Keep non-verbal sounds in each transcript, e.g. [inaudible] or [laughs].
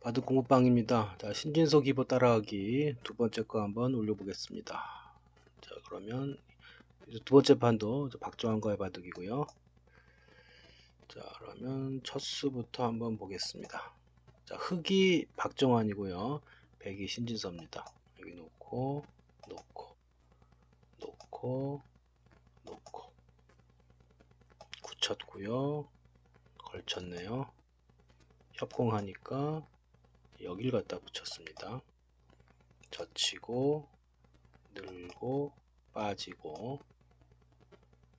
바둑 공부방입니다. 자, 신진서 기보 따라하기 두 번째 거 한번 올려보겠습니다. 자, 그러면 두 번째 판도 박정환과의 바둑이고요. 자, 그러면 첫 수부터 한번 보겠습니다. 자, 흑이 박정환이고요. 백이 신진서입니다. 여기 놓고, 놓고, 놓고, 놓고, 굳혔고요. 걸쳤네요. 협공하니까 여길 갖다 붙였습니다. 젖히고 늘고 빠지고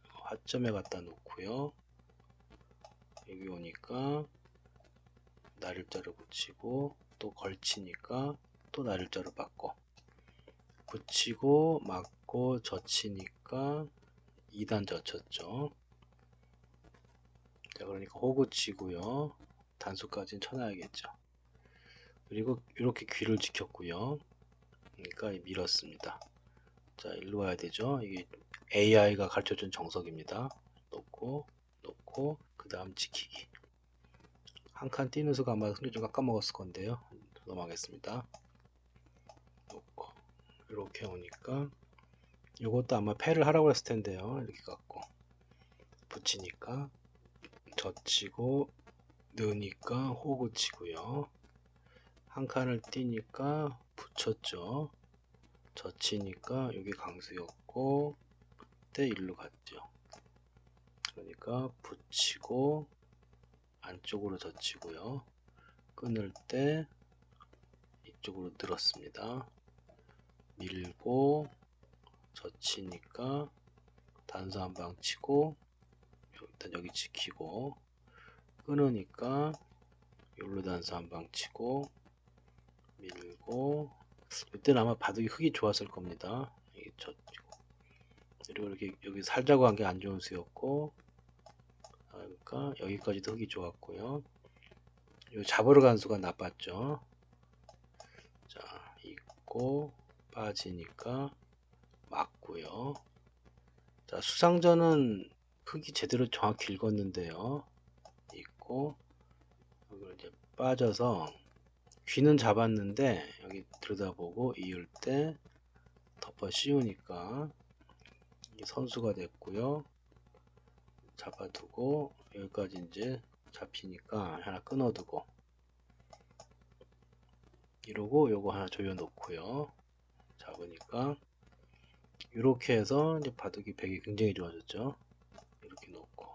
화점에 갖다 놓고요. 여기 오니까 나를자로 붙이고 또 걸치니까 또 나를자로 바꿔 붙이고 막고 젖히니까 2단 젖혔죠. 자 그러니까 호구 치고요. 단수까지는 쳐놔야겠죠. 그리고 이렇게 귀를 지켰고요. 그러니까 밀었습니다. 자, 일로 와야 되죠. 이게 AI가 가르쳐준 정석입니다. 놓고, 놓고, 그 다음 지키기. 한 칸 뛰는 수가 아마 승리 좀 깎아먹었을 건데요. 넘어가겠습니다. 놓고, 이렇게 오니까, 이것도 아마 패를 하라고 했을 텐데요. 이렇게 갖고, 붙이니까, 젖히고, 넣으니까 호구 치고요. 한 칸을 띄니까 붙였죠. 젖히니까 여기 강수였고 그때 일로 갔죠. 그러니까 붙이고 안쪽으로 젖히고요. 끊을 때 이쪽으로 늘었습니다. 밀고 젖히니까 단수 한 방 치고 일단 여기 지키고 끊으니까 여기로 단수 한 방 치고 밀고 이때는 아마 바둑이 흙이 좋았을 겁니다. 그리고 이렇게 여기 살자고 한 게 안 좋은 수였고 그러니까 여기까지도 흙이 좋았고요. 이 잡으러 간 수가 나빴죠. 자, 있고 빠지니까 맞고요. 자, 수상전은 흙이 제대로 정확히 읽었는데요. 있고 이걸 이제 빠져서 귀는 잡았는데 여기 들여다보고 이을 때 덮어 씌우니까 선수가 됐고요. 잡아두고 여기까지 이제 잡히니까 하나 끊어두고 이러고 요거 하나 조여 놓고요. 잡으니까 이렇게 해서 이제 바둑이 백이 굉장히 좋아졌죠. 이렇게 놓고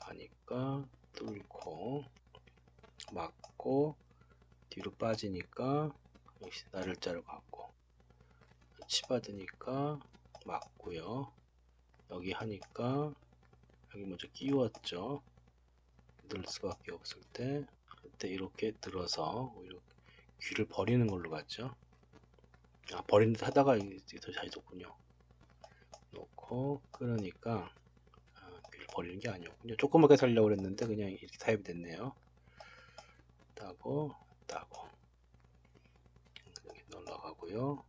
가니까 뚫고 맞고 뒤로 빠지니까 역시 나를자를 갖고 치받으니까 맞고요. 여기 하니까 여기 먼저 끼웠죠. 늘 수밖에 없을 때 그때 이렇게 들어서 오히려 귀를 버리는 걸로 갔죠. 아 버리는 듯 하다가 더잘 뒀군요. 놓고 끊으니까 아, 귀를 버리는 게 아니었군요. 조그맣게 살려고 그랬는데 그냥 이렇게 타입이 됐네요 따고 따고. 여기 올라가고요.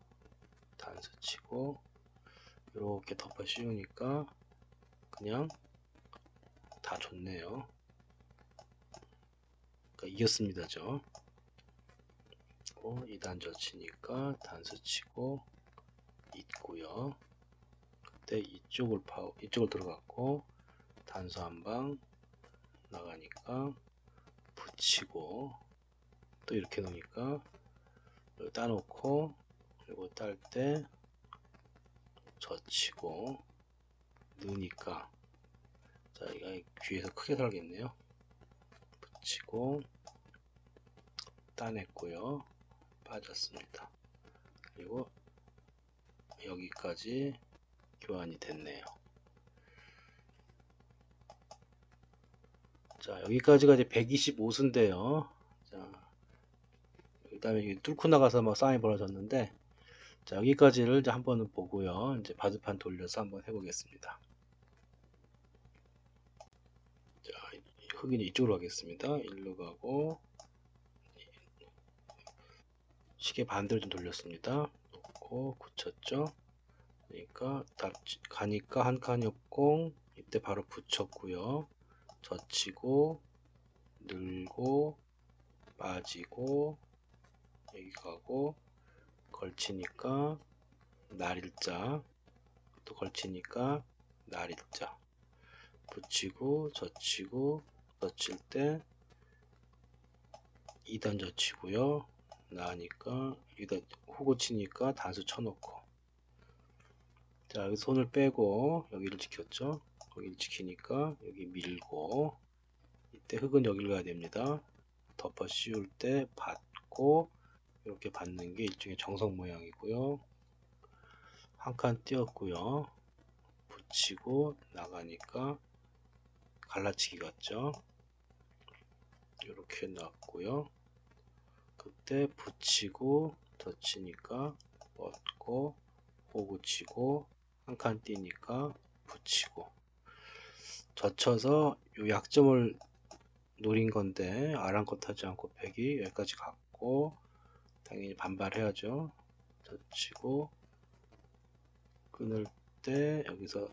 단수 치고 이렇게 덮어 씌우니까 그냥 다 좋네요. 그러니까 이겼습니다 죠. 2단 젖히니까 단수 치고 있고요. 그때 이쪽을 파 이쪽을 들어갔고 단수 한 방 나가니까 붙이고 또 이렇게 놓으니까 따놓고 그리고 딸 때 젖히고 넣으니까 자 이거 귀에서 크게 살겠네요. 붙이고 따냈고요. 빠졌습니다. 그리고 여기까지 교환이 됐네요 자 여기까지가 이제 125수인데요. 자 그 다음에 여기 뚫고 나가서 막 싸움이 벌어졌는데 자 여기까지를 이제 한번 보고요. 이제 바둑판 돌려서 한번 해보겠습니다. 자 흑인 이쪽으로 가겠습니다. 일로 가고 시계 반대로 좀 돌렸습니다. 놓고 굳혔죠? 그러니까 가니까 한칸 옆공 이때 바로 붙였고요 젖히고 늘고 빠지고 여기 가고 걸치니까 날일자. 또 걸치니까 날일자. 붙이고 젖히고 젖힐 때 2단 젖히고요. 나니까 여기다 호구 치니까 단수 쳐놓고. 자 여기 손을 빼고 여기를 지켰죠 여기를 지키니까 여기 밀고 이때 흙은 여기를 가야 됩니다. 덮어 씌울 때 받고 이렇게 받는 게 일종의 정석 모양이고요. 한 칸 띄었고요. 붙이고 나가니까 갈라치기 같죠? 이렇게 놨고요. 그때 붙이고 덧치니까 뻗고 호구 치고 한 칸 띄니까 붙이고 젖혀서 요 약점을 노린 건데 아랑곳하지 않고 팩이 여기까지 갔고 당연히 반발해야죠. 젖히고 끊을 때 여기서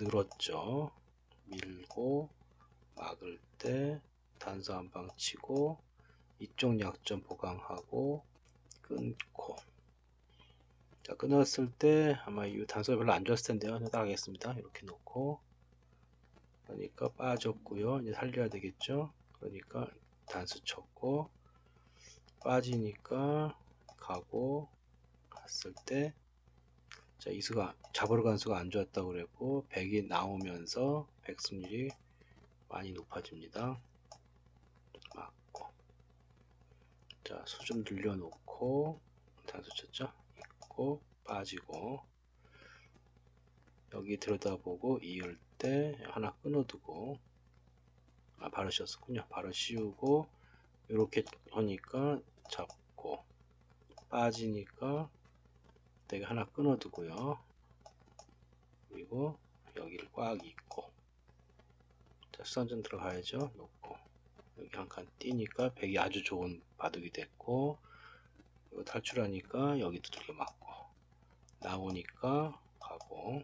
늘었죠. 밀고 막을 때 단수 한방 치고 이쪽 약점 보강하고 끊고. 자 끊었을 때 아마 이 단수가 별로 안 좋았을 텐데요. 따라가겠습니다. 이렇게 놓고 그러니까 빠졌고요 이제 살려야 되겠죠 그러니까 단수 쳤고 빠지니까 가고 갔을 때 자, 이 수가 잡으러 간 수가 안 좋았다고 그랬고 100이 나오면서 백승률이 많이 높아집니다. 맞고 자, 수 좀 늘려놓고 단수 쳤죠? 있고 빠지고 여기 들여다보고 이을 때 하나 끊어두고 아 바로 씌웠군요. 바로 씌우고 이렇게 하니까 잡고 빠지니까 내가 하나 끊어두고요. 그리고 여기를 꽉 입고 자 수선전 들어가야죠. 놓고 여기 한 칸 띄니까 백이 아주 좋은 바둑이 됐고 이거 탈출하니까 여기도 두개 맞고 나오니까 가고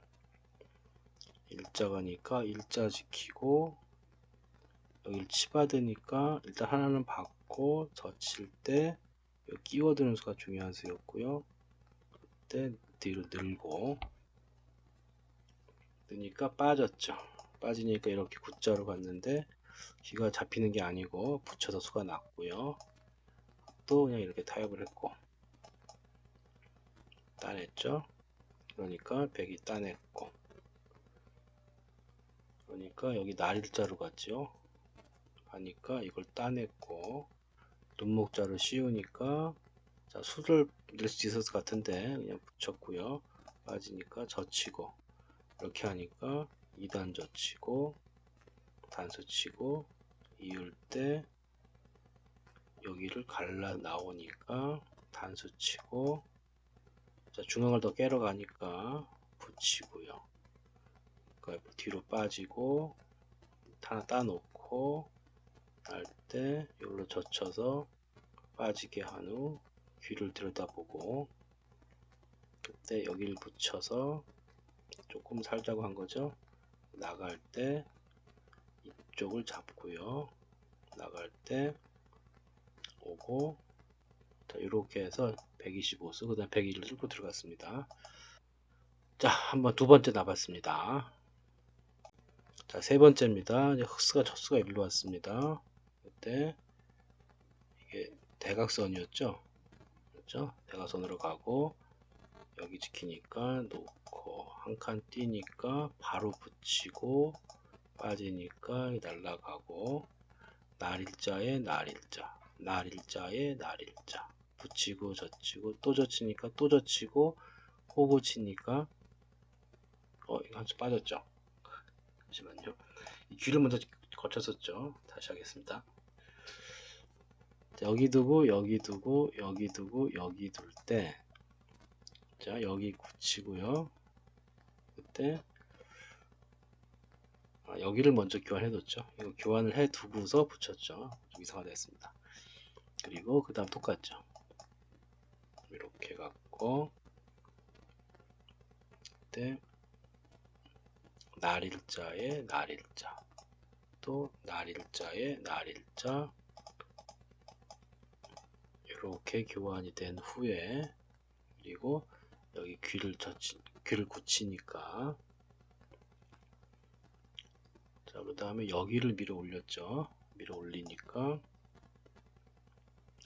일자 가니까 일자 지키고 여기를 치받으니까 일단 하나는 받고 젖힐 때 끼워드는 수가 중요한 수였고요. 때 뒤로 늘고. 뜨니까 빠졌죠. 빠지니까 이렇게 굿자로 갔는데 기가 잡히는 게 아니고 붙여서 수가 났고요. 또 그냥 이렇게 타협을 했고. 따냈죠. 그러니까 백이 따냈고 그러니까 여기 날일자로 갔죠 하니까 이걸 따냈고 눈목자를 씌우니까 자, 수를 낼 수 있었을 것 같은데 그냥 붙였고요. 빠지니까 젖히고 이렇게 하니까 2단 젖히고 단수 치고 이을 때 여기를 갈라 나오니까 단수 치고 자, 중앙을 더 깨러 가니까 붙이고요. 그러니까 뒤로 빠지고 하나 따놓고 할때 여기로 젖혀서 빠지게 한 후 귀를 들여다보고 그때 여기를 붙여서 조금 살자고 한 거죠. 나갈 때 이쪽을 잡고요. 나갈 때 오고 자 이렇게 해서 125수 그 다음 101을 뚫고 들어갔습니다. 자 한번 두 번째 나봤습니다. 자 세 번째입니다. 흑수가 젖수가 일로 왔습니다. 그때 이게 대각선이었죠. 그죠? 대각선으로 가고 여기 지키니까 놓고 한 칸 뛰니까 바로 붙이고 빠지니까 날라가고 날일자에 날일자 날일자에 날일자 붙이고 젖히고 또 젖히니까 또 젖히고 호구 치니까 어 이거 한쪽 빠졌죠 잠시만요. 이 귀를 먼저 거쳤었죠. 다시 하겠습니다. 여기 두고 여기 두고 여기 두고 여기 둘 때. 자 여기 굳히고요. 그때. 아, 여기를 먼저 교환해 뒀죠. 이거 교환을 해 두고서 붙였죠. 좀 이상하다 했습니다. 그리고 그 다음 똑같죠. 이렇게 갖고. 그때 날일자에 날일자. 또 날일자에 날일자. 이렇게 교환이 된 후에 그리고 여기 귀를 젖히, 귀를 굳히니까. 자, 그 다음에 여기를 밀어 올렸죠. 밀어 올리니까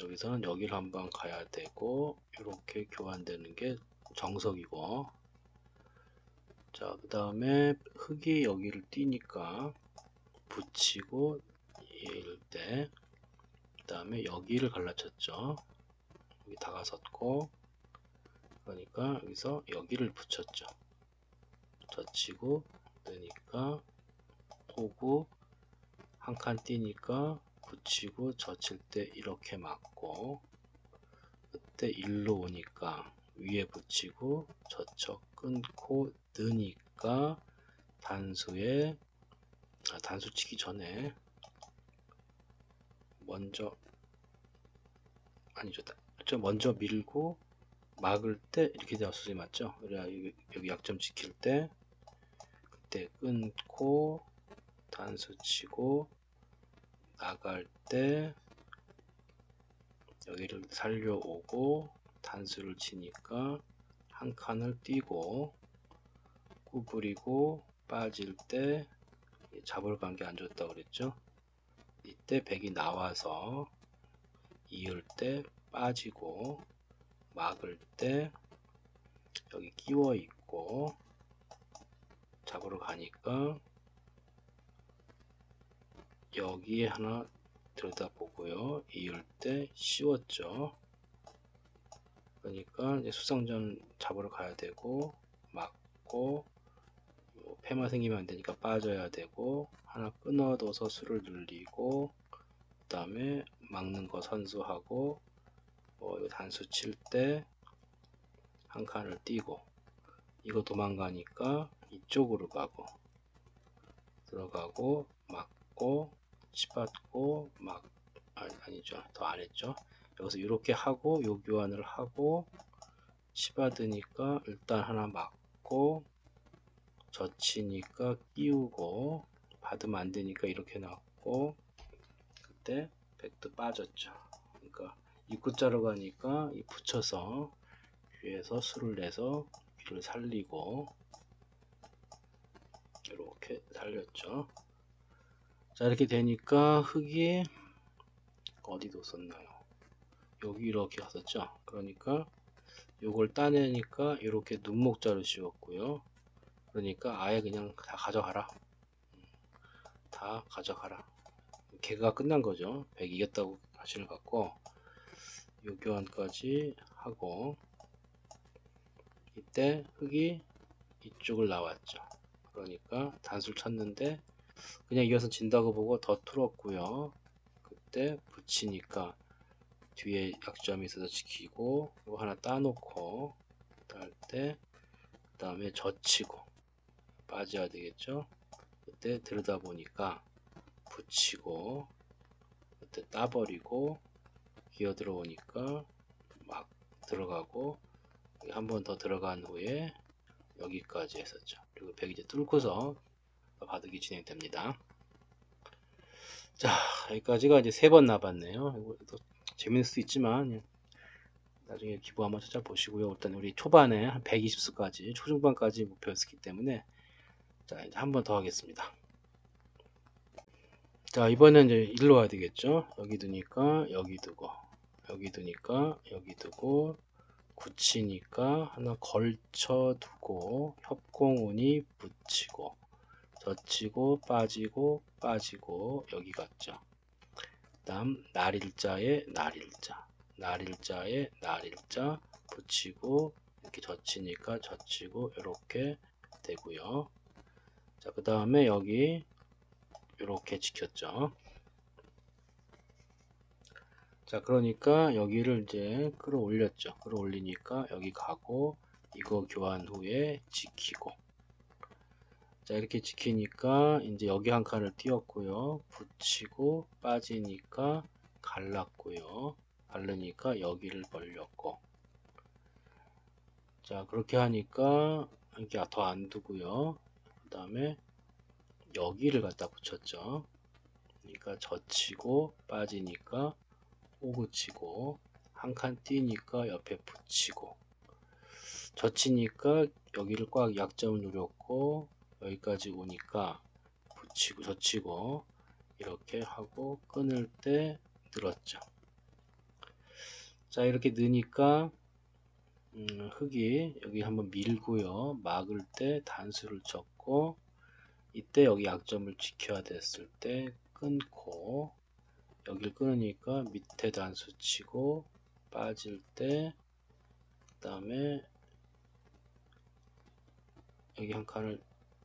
여기서는 여기를 한번 가야 되고 이렇게 교환되는 게 정석이고 자, 그 다음에 흙이 여기를 띄니까 붙이고 이럴 때, 그 다음에 여기를 갈라쳤죠. 여기 다가섰고, 그러니까 여기서 여기를 붙였죠. 젖히고, 뜨니까, 오고, 한 칸 띄니까, 붙이고, 젖힐 때 이렇게 맞고, 그때 일로 오니까, 위에 붙이고, 젖혀 끊고, 뜨니까, 단수에 아, 단수 치기 전에 먼저 아니죠. 저 먼저 밀고 막을 때 이렇게 수술이 맞죠? 여기 약점 지킬 때 그때 끊고 단수 치고 나갈 때 여기를 살려오고 단수를 치니까 한 칸을 띄고 구부리고 빠질 때 잡을 관계 안 좋다 그랬죠? 이때 백이 나와서 이을 때 빠지고 막을 때 여기 끼워 있고 잡으러 가니까 여기에 하나 들여다보고요. 이을 때 씌웠죠. 그러니까 이제 수성전 잡으러 가야 되고 막고 폐마 생기면 안 되니까 빠져야 되고 하나 끊어둬서 수를 늘리고 그 다음에 막는 거 선수하고 뭐 단수 칠 때 한 칸을 띄고 이거 도망가니까 이쪽으로 가고 들어가고 막고 치받고 막 아니, 아니죠. 더 안 했죠. 여기서 이렇게 하고 요 교환을 하고 치받으니까 일단 하나 막고 젖히니까 끼우고 받으면 안 되니까 이렇게 나왔고 그때 백도 빠졌죠. 그러니까 입구자로 가니까 이 붙여서 귀에서 술을 내서 귀를 살리고 이렇게 살렸죠. 자 이렇게 되니까 흙이 어디도 썼나요? 여기 이렇게 갔었죠. 그러니까 요걸 따내니까 이렇게 눈목자를 씌웠고요. 그러니까 아예 그냥 다 가져가라. 다 가져가라. 개가 끝난 거죠. 100 이겼다고 하시는 것 같고 요 교환까지 하고 이때 흙이 이쪽을 나왔죠. 그러니까 단수를 쳤는데 그냥 이어서 진다고 보고 더 틀었고요. 그때 붙이니까 뒤에 약점이 있어서 지키고 이거 하나 따놓고 딸 때 그 다음에 젖히고 빠져야 되겠죠? 그때 들여다 보니까 붙이고 그때 따버리고 기어 들어오니까 막 들어가고 한 번 더 들어간 후에 여기까지 했었죠. 그리고 백 이제 뚫고서 바둑이 진행됩니다. 자 여기까지가 이제 세번 나봤네요. 이거 재밌을 수 있지만 나중에 기부 한번 찾아보시고요. 일단 우리 초반에 한 120수까지 초중반까지 목표였기 때문에 자 이제 한 번 더 하겠습니다. 자 이번엔 이제 일로 와야 되겠죠? 여기 두니까 여기 두고 여기 두니까 여기 두고 굳히니까 하나 걸쳐 두고 협공운이 붙이고 젖히고 빠지고 빠지고 여기 갔죠? 다음 날일자에 날일자 날일자에 날일자 붙이고 이렇게 젖히니까 젖히고 이렇게 되고요 자, 그 다음에 여기 이렇게 지켰죠. 자, 그러니까 여기를 이제 끌어올렸죠. 끌어올리니까 여기 가고 이거 교환 후에 지키고 자, 이렇게 지키니까 이제 여기 한 칸을 띄웠고요. 붙이고 빠지니까 갈랐고요. 바르니까 여기를 벌렸고 자, 그렇게 하니까 이렇게 더 안 두고요. 그 다음에 여기를 갖다 붙였죠. 그러니까 젖히고 빠지니까 오그치고 한칸 띄니까 옆에 붙이고 젖히니까 여기를 꽉 약점을 누렸고 여기까지 오니까 붙이고 젖히고 이렇게 하고 끊을 때 늘었죠. 자 이렇게 넣으니까 음, 흙이 여기 한번 밀고요. 막을 때 단수를 쳤고 이때 여기 약점을 지켜야 됐을 때 끊고 여기를 끊으니까 밑에 단수 치고 빠질 때 그 다음에 여기 한 칸을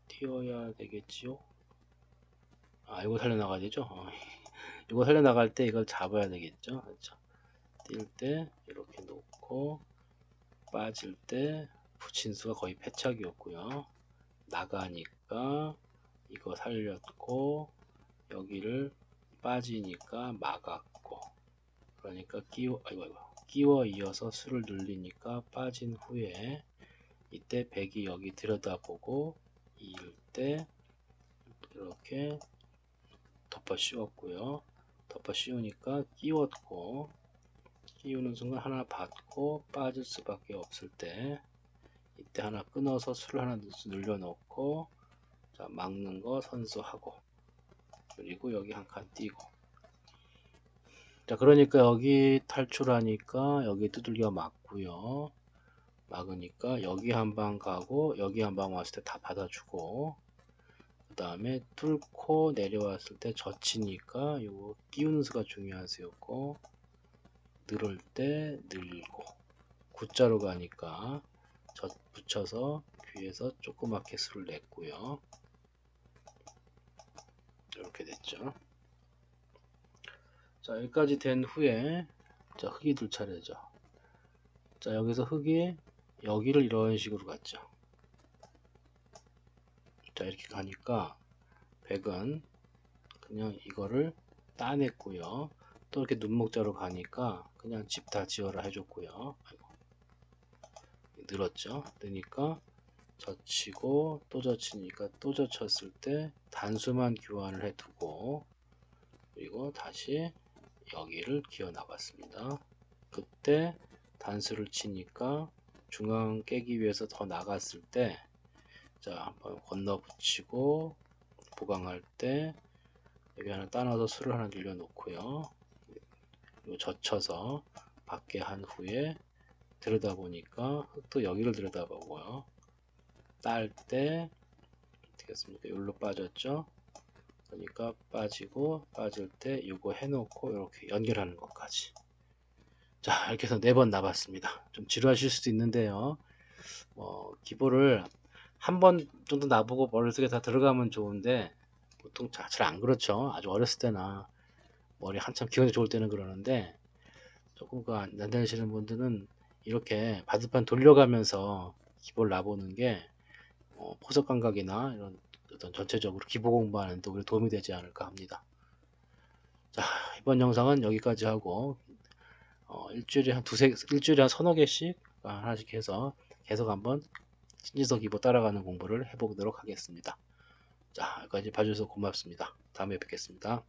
띄워야 되겠지요? 아 이거 살려나가야 되죠? 어, [laughs] 이거 살려나갈 때 이걸 잡아야 되겠죠? 그렇죠. 뛸 때 이렇게 놓고 빠질 때 붙인수가 거의 패착이었고요 나가니까 이거 살렸고 여기를 빠지니까 막았고. 그러니까 끼워 아이고 아이고. 끼워 이어서 수를 늘리니까 빠진 후에 이때 백이 여기 들여다보고 이을 때 이렇게 덮어 씌웠고요. 덮어 씌우니까 끼웠고 끼우는 순간 하나 받고 빠질 수밖에 없을 때 이때 하나 끊어서 수를 하나 늘려 놓고 자 막는 거 선수하고. 그리고 여기 한 칸 띄고. 자 그러니까 여기 탈출하니까 여기 두들겨 맞고요. 막으니까 여기 한 방 가고 여기 한 방 왔을 때 다 받아주고. 그 다음에 뚫고 내려왔을 때 젖히니까 요거 끼우는 수가 중요한 수였고. 늘을 때 늘고. 구자로 가니까. 젖 붙여서 귀에서 조그맣게 수를 냈고요. 이렇게 됐죠. 자 여기까지 된 후에 자 흙이 둘 차례죠. 자 여기서 흙이 여기를 이런 식으로 갔죠. 자 이렇게 가니까 백은 그냥 이거를 따냈고요. 또 이렇게 눈목자로 가니까 그냥 집 다 지어라 해줬고요. 늘었죠 늘니까 젖히고 또 젖히니까 또 젖혔을 때 단수만 교환을 해두고 그리고 다시 여기를 기어 나갔습니다. 그때 단수를 치니까 중앙 깨기 위해서 더 나갔을 때 자 한번 건너 붙이고 보강할 때 여기 하나 따놔서 수를 하나 늘려 놓고요. 그리고 젖혀서 밖에 한 후에 들여다보니까 또 여기를 들여다보고요. 딸 때 어떻게 했습니까? 여기로 빠졌죠? 그러니까 빠지고 빠질 때 이거 해놓고 이렇게 연결하는 것까지 자 이렇게 해서 네 번 나봤습니다 좀 지루하실 수도 있는데요 뭐 기보를 한 번 정도 나보고 머릿속에 다 들어가면 좋은데 보통 잘 안 그렇죠 아주 어렸을 때나 머리 한참 기억이 좋을 때는 그러는데 조금 그 난다리시는 분들은 이렇게 바둑판 돌려가면서 기보를 나보는 게 어, 포석 감각이나 이런 어떤 전체적으로 기보 공부하는 데 우리 도움이 되지 않을까 합니다. 자 이번 영상은 여기까지 하고 어, 일주일에 한 두세 일주일에 한 서너 개씩 하나씩 해서 계속 한번 신지석 기보 따라가는 공부를 해보도록 하겠습니다. 자 여기까지 봐주셔서 고맙습니다. 다음에 뵙겠습니다.